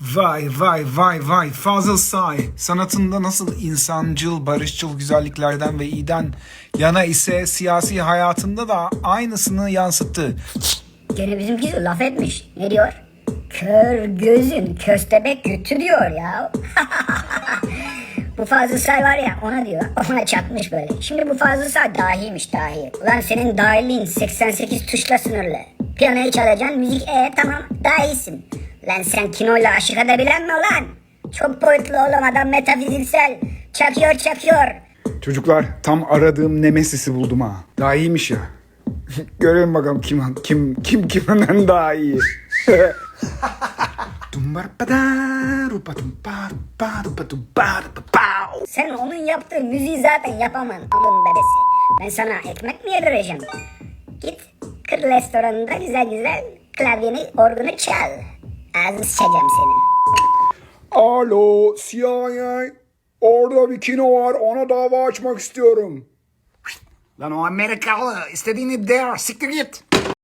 Vay vay vay vay Fazıl Say sanatında nasıl insancıl, barışçıl güzelliklerden ve iyiden yana ise siyasi hayatında da aynısını yansıttı. Gene bizimki laf etmiş. Ne diyor? Kör gözün köstebek götü diyor ya. bu Fazıl Say var ya ona diyor. Ona çatmış böyle. Şimdi bu Fazıl Say dahiymiş dahi. Ulan senin dahiliğin 88 tuşla sınırlı. Piyanoyu çalacaksın müzik e tamam dahisin. Lan sen kinoyla aşık edebilen mi lan? Çok boyutlu oğlum adam metafiziksel. Çakıyor çakıyor. Çocuklar tam aradığım Nemesis'i buldum ha. Daha iyiymiş ya. Görelim bakalım kim kim kim kimden daha iyi. Sen onun yaptığı müziği zaten yapamam alın bebesi. Ben sana ekmek mi yedireceğim? Git kır restoranında güzel güzel klavyeni, orgunu çal. Ağzını sıçacağım senin. Alo CIA. Orada bir kino var ona dava açmak istiyorum. Lan o Amerikalı istediğini der siktir git.